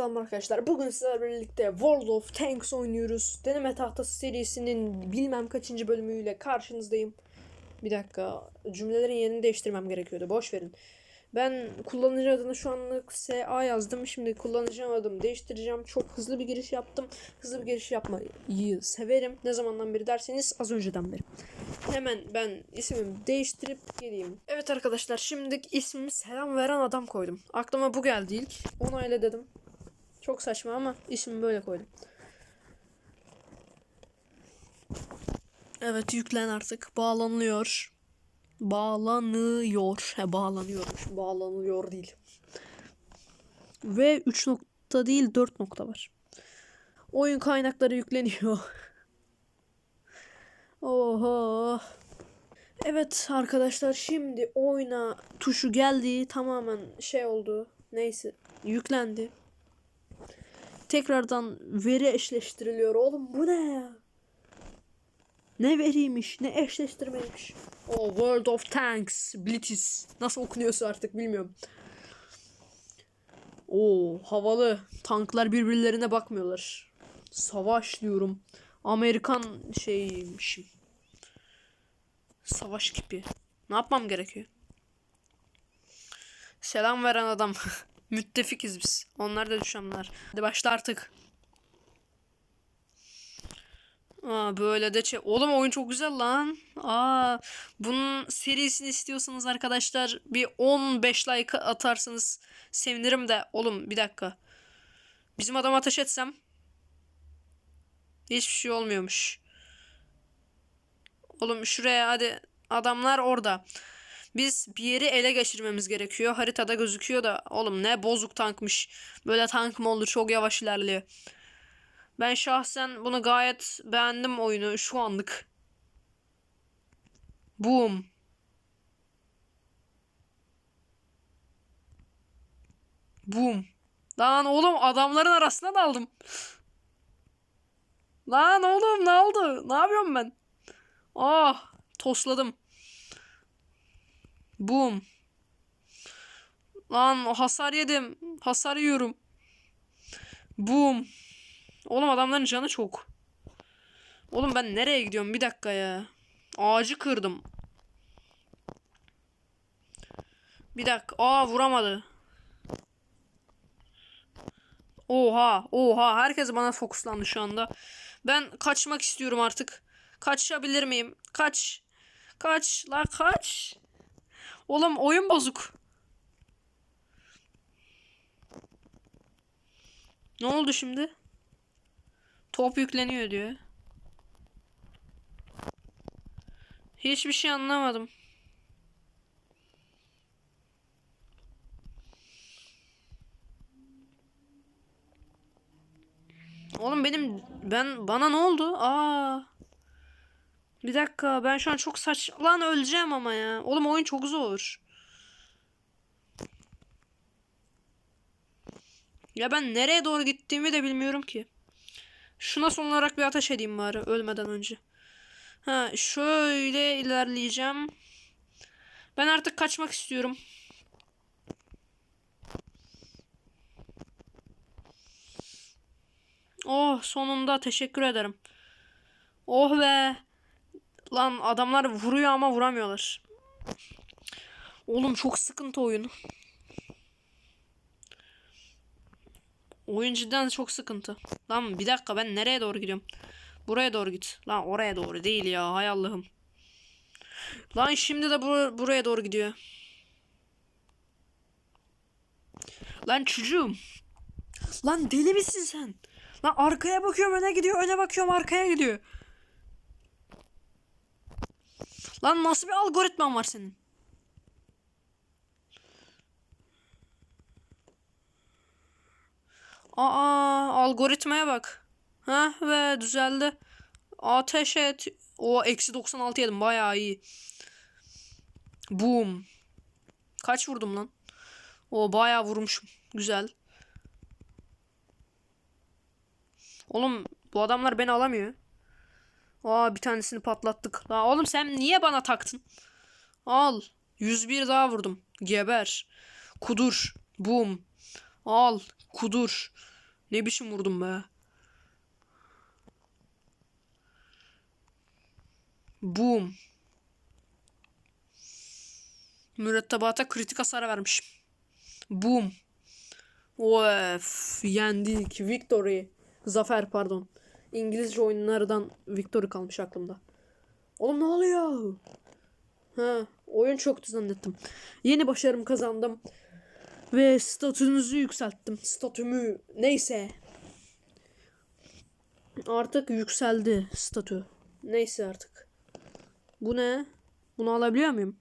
selam arkadaşlar. Bugün sizlerle birlikte World of Tanks oynuyoruz. Deneme tahtası serisinin bilmem kaçıncı bölümüyle karşınızdayım. Bir dakika. Cümlelerin yerini değiştirmem gerekiyordu. Boş verin. Ben kullanıcı adını şu anlık SA yazdım. Şimdi kullanıcı adımı değiştireceğim. Çok hızlı bir giriş yaptım. Hızlı bir giriş yapmayı severim. Ne zamandan beri derseniz az önceden beri. Hemen ben ismimi değiştirip geleyim. Evet arkadaşlar şimdi ismimi selam veren adam koydum. Aklıma bu geldi ilk. Onayla dedim. Çok saçma ama ismimi böyle koydum. Evet yüklen artık. Bağlanıyor. Bağlanıyor. He bağlanıyormuş. Bağlanıyor değil. Ve 3 nokta değil 4 nokta var. Oyun kaynakları yükleniyor. Oho. Evet arkadaşlar şimdi oyuna tuşu geldi. Tamamen şey oldu. Neyse yüklendi. Tekrardan veri eşleştiriliyor. Oğlum bu ne ya? Ne veriymiş, ne eşleştirmeymiş. O World of Tanks, Blitz. Nasıl okunuyorsa artık bilmiyorum. Oo havalı. Tanklar birbirlerine bakmıyorlar. Savaş diyorum. Amerikan şeymişim. Savaş gibi. Ne yapmam gerekiyor? Selam veren adam. Müttefikiz biz. Onlar da düşmanlar. Hadi başla artık. Aa böyle de çe- Oğlum oyun çok güzel lan. Aa bunun serisini istiyorsanız arkadaşlar bir 15 like atarsanız sevinirim de. Oğlum bir dakika. Bizim adam ateş etsem hiçbir şey olmuyormuş. Oğlum şuraya hadi adamlar orada. Biz bir yeri ele geçirmemiz gerekiyor. Haritada gözüküyor da oğlum ne bozuk tankmış. Böyle tank mı olur çok yavaş ilerliyor. Ben şahsen bunu gayet beğendim oyunu şu anlık. Boom. Boom. Lan oğlum adamların arasına daldım. Lan oğlum ne oldu? Ne yapıyorum ben? Ah tosladım. Boom. Lan hasar yedim. Hasar yiyorum. Boom. Oğlum adamların canı çok. Oğlum ben nereye gidiyorum? Bir dakika ya. Ağacı kırdım. Bir dakika. Aa vuramadı. Oha, oha. Herkes bana fokuslandı şu anda. Ben kaçmak istiyorum artık. Kaçabilir miyim? Kaç. Kaç. La kaç. Oğlum oyun bozuk. Ne oldu şimdi? Top yükleniyor diyor. Hiçbir şey anlamadım. Oğlum benim ben bana ne oldu? Aa. Bir dakika ben şu an çok saç lan öleceğim ama ya. Oğlum oyun çok zor. Ya ben nereye doğru gittiğimi de bilmiyorum ki. Şuna son olarak bir ateş edeyim bari ölmeden önce. Ha şöyle ilerleyeceğim. Ben artık kaçmak istiyorum. Oh sonunda teşekkür ederim. Oh be. Lan adamlar vuruyor ama vuramıyorlar. Oğlum çok sıkıntı oyun. Oyun cidden çok sıkıntı. Lan bir dakika ben nereye doğru gidiyorum? Buraya doğru git. Lan oraya doğru değil ya hay Allah'ım. Lan şimdi de bur buraya doğru gidiyor. Lan çocuğum. Lan deli misin sen? Lan arkaya bakıyorum öne gidiyor öne bakıyorum arkaya gidiyor. Lan nasıl bir algoritman var senin? Aa algoritmaya bak. Ha ve düzeldi. Ateş et. O eksi 96 yedim bayağı iyi. Boom. Kaç vurdum lan? O bayağı vurmuşum. Güzel. Oğlum bu adamlar beni alamıyor. Aa bir tanesini patlattık. La oğlum sen niye bana taktın? Al. 101 daha vurdum. Geber. Kudur. Boom. Al. Kudur. Ne biçim vurdum be. Boom. Mürettebata kritik hasar vermiş. Boom. Of, yendik. Victory. Zafer pardon. İngilizce oyunlardan victory kalmış aklımda. Oğlum ne oluyor? Ha, oyun çoktu zannettim. Yeni başarım kazandım. Ve statünüzü yükselttim. Statümü neyse. Artık yükseldi statü. Neyse artık. Bu ne? Bunu alabiliyor muyum?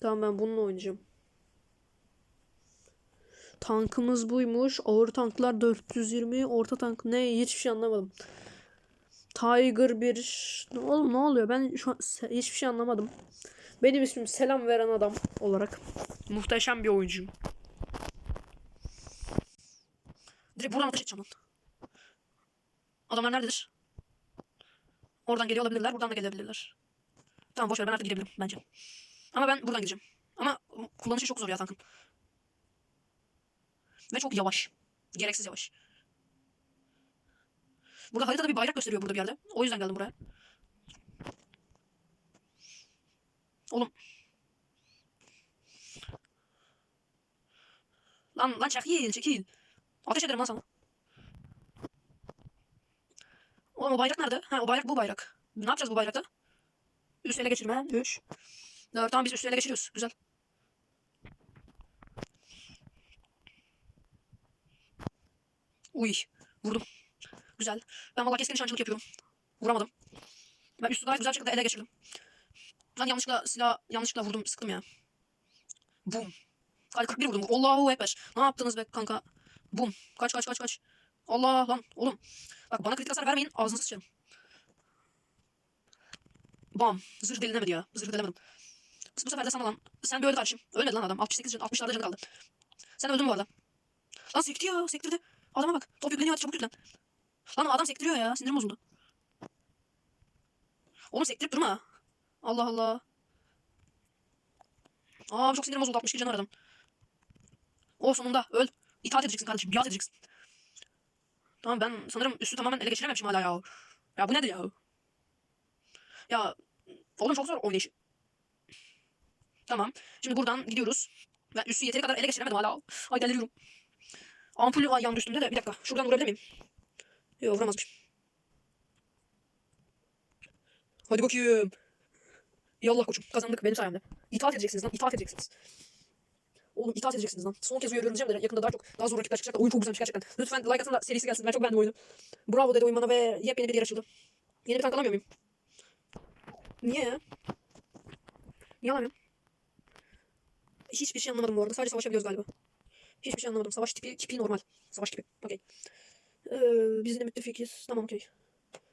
Tamam ben bununla oynayacağım. Tankımız buymuş. Ağır tanklar 420. Orta tank ne? Hiçbir şey anlamadım. Tiger bir... Oğlum ne oluyor? Ben şu an hiçbir şey anlamadım. Benim ismim selam veren adam olarak. Muhteşem bir oyuncuyum. Direkt buradan ateş edeceğim lan. Adamlar nerededir? Oradan geliyor olabilirler. Buradan da gelebilirler. Tamam boş ver ben artık gidebilirim bence. Ama ben buradan gideceğim. Ama kullanışı çok zor ya tankın. Ve çok yavaş. Gereksiz yavaş. Burada haritada bir bayrak gösteriyor burada bir yerde. O yüzden geldim buraya. Oğlum. Lan lan çekil çekil. Ateş ederim lan sana. Oğlum o bayrak nerede? Ha o bayrak bu bayrak. Ne yapacağız bu bayrakta? Üst ele geçirme. 3. 4. Tamam biz üst ele geçiriyoruz. Güzel. Uy. Vurdum. Güzel. Ben valla keskin nişancılık yapıyorum. Vuramadım. Ben üstü gayet güzel şekilde ele geçirdim. Lan yanlışlıkla silah yanlışlıkla vurdum. Sıktım ya. Bum. Hadi 41 vurdum. Allahu Ekber. Ne yaptınız be kanka? Bum. Kaç kaç kaç kaç. Allah lan oğlum. Bak bana kritik hasar vermeyin. Ağzınızı sıçarım. Bam. Zırh delinemedi ya. Zırh delemedim. Bu sefer de sana lan. Sen öldü kardeşim. Ölmedi lan adam. 68 can. 60'larda canı kaldı. Sen öldün bu arada. Lan sekti ya. Sektirdi. Adama bak. Top yükleniyor hadi çabuk yüklen. Lan adam sektiriyor ya. Sinirim bozuldu. Oğlum sektirip durma. Allah Allah. Aa çok sinirim bozuldu. 62 canı var adam. O sonunda öl. İtaat edeceksin kardeşim. Biat edeceksin. Tamam ben sanırım üstü tamamen ele geçirememişim hala ya. Ya bu nedir ya? Ya oğlum çok zor oynayışı. Tamam. Şimdi buradan gidiyoruz. Ben üstü yeteri kadar ele geçiremedim hala. Ay deliriyorum. Ampul ay yandı üstümde de. Bir dakika. Şuradan vurabilir miyim? Yok vuramazmışım. Hadi bakayım. Yallah koçum. Kazandık benim sayemde. İtaat edeceksiniz lan. İtaat edeceksiniz. Oğlum itaat edeceksiniz lan. Son kez uyarıyorum diyeceğim de yakında daha çok daha zor rakipler çıkacak. Oyun çok güzelmiş gerçekten. Lütfen like atın da serisi gelsin. Ben çok beğendim oyunu. Bravo dedi oyun bana ve yepyeni bir yer açıldı. Yeni bir tank alamıyor muyum? Niye? Niye alamıyorum? Hiçbir şey anlamadım bu arada. Sadece savaşabiliyoruz galiba. Hiçbir şey anlamadım. Savaş tipi, tipi normal. Savaş tipi. Okey. Ee, biz de müttefikiz. Tamam okey.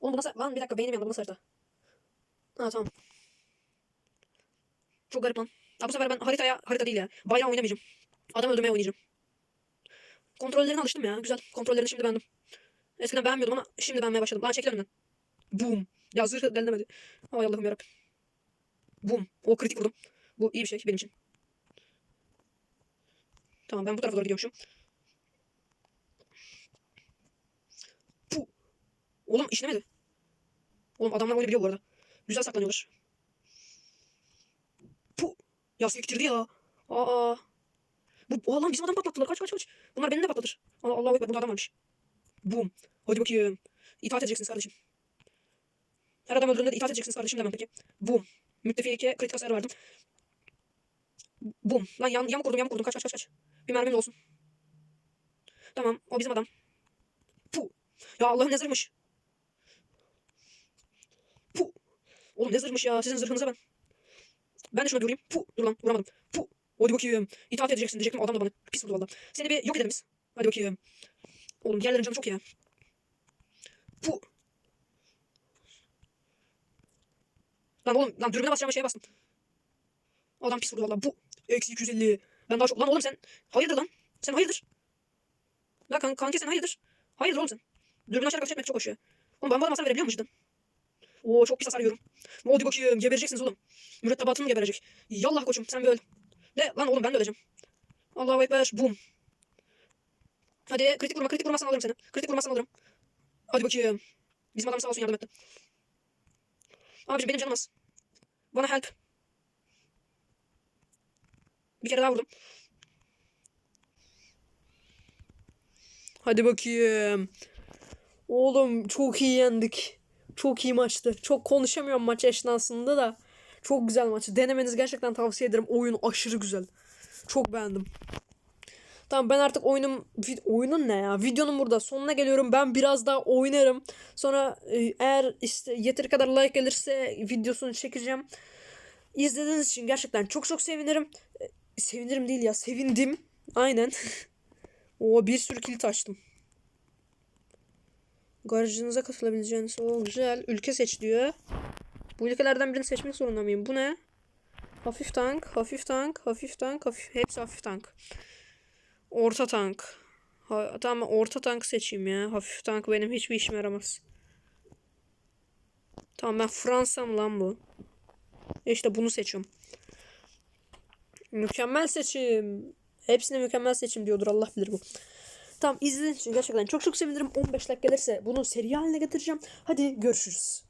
Oğlum bu nasıl? Lan bir dakika beynim yandı. Bu nasıl harita? Ha tamam. Çok garip lan. Ya bu sefer ben haritaya, harita değil ya. Bayrağı oynamayacağım. Adam öldürmeye oynayacağım. Kontrollerine alıştım ya. Güzel. Kontrollerini şimdi beğendim. Eskiden beğenmiyordum ama şimdi beğenmeye başladım. Lan çekil önümden. Boom. Ya zırh delinemedi. Ay Allah'ım yarabbim. Boom. O kritik vurdum. Bu iyi bir şey benim için. Tamam ben bu tarafa doğru gidiyormuşum. Puh. Oğlum işlemedi. Oğlum adamlar oyunu biliyor bu arada. Güzel saklanıyorlar. Puh. Ya sektirdi ya. Aa. Bu, oha lan bizim adam patlattılar. Kaç kaç kaç. Bunlar beni de patlatır. Allah Allahu Ekber. Burada adam varmış. Boom. Hadi bakayım. İtaat edeceksiniz kardeşim. Her adam öldürdüğünde de itaat edeceksiniz kardeşim demem peki. Boom. Müttefike kritik hasar verdim. Boom. Lan yan, yamuk vurdum yamuk vurdum. Kaç kaç kaç kaç. Bir mermim olsun. Tamam. O bizim adam. Puh. Ya Allah'ım ne zırhmış. Puh. Oğlum ne zırhmış ya. Sizin zırhınıza ben. Ben de şuna bir vurayım. Puh. Dur lan vuramadım. Puh. Hadi bakayım. İtaat edeceksin diyecektim. Adam da bana pis vurdu valla. Seni bir yok edelim biz. Hadi bakayım. Oğlum diğerlerin canı çok ya. Puh. Lan oğlum lan dürbüne basacağım şeye bastım. Adam pis vurdu valla. Bu. Eksi 250. Ben daha çok. Lan oğlum sen. Hayırdır lan? Sen hayırdır? Lan kan kanki sen hayırdır? Hayırdır oğlum sen? Dürbün açarak ateş etmek çok hoş ya. Oğlum ben bu hasar verebiliyor muydum? Oo çok pis hasar yiyorum. Hadi bakayım gebereceksiniz oğlum. Mürettebatın mı geberecek? Yallah koçum sen bir öl. De lan oğlum ben de öleceğim. Allahu Ekber. Bum. Hadi kritik vurma kritik vurmazsan alırım seni. Kritik vurmazsan alırım. Hadi bakayım. Bizim adam sağ olsun yardım etti. Abiciğim benim canım az. Bana help. Bir kere daha vurdum. Hadi bakayım. Oğlum çok iyi yendik. Çok iyi maçtı. Çok konuşamıyorum maç esnasında da. Çok güzel maçtı. Denemenizi gerçekten tavsiye ederim. Oyun aşırı güzel. Çok beğendim. Tamam ben artık oyunum oyunun ne ya? Videonun burada sonuna geliyorum. Ben biraz daha oynarım. Sonra e, eğer işte yeteri kadar like gelirse videosunu çekeceğim. İzlediğiniz için gerçekten çok çok sevinirim. E, Sevinirim değil ya, sevindim. Aynen. o bir sürü kilit açtım. Garajınıza katılabileceğiniz o güzel. Ülke seç diyor. Bu ülkelerden birini seçmek zorunda mıyım? Bu ne? Hafif tank, hafif tank, hafif tank, hafif hepsi hafif tank. Orta tank. Ha, tamam orta tank seçeyim ya. Hafif tank benim hiçbir işime yaramaz. Tamam ben Fransa'm lan bu. İşte bunu seçiyorum. Mükemmel seçim. Hepsine mükemmel seçim diyordur Allah bilir bu. Tamam izlediğiniz için gerçekten çok çok sevinirim. 15 like gelirse bunu seri haline getireceğim. Hadi görüşürüz.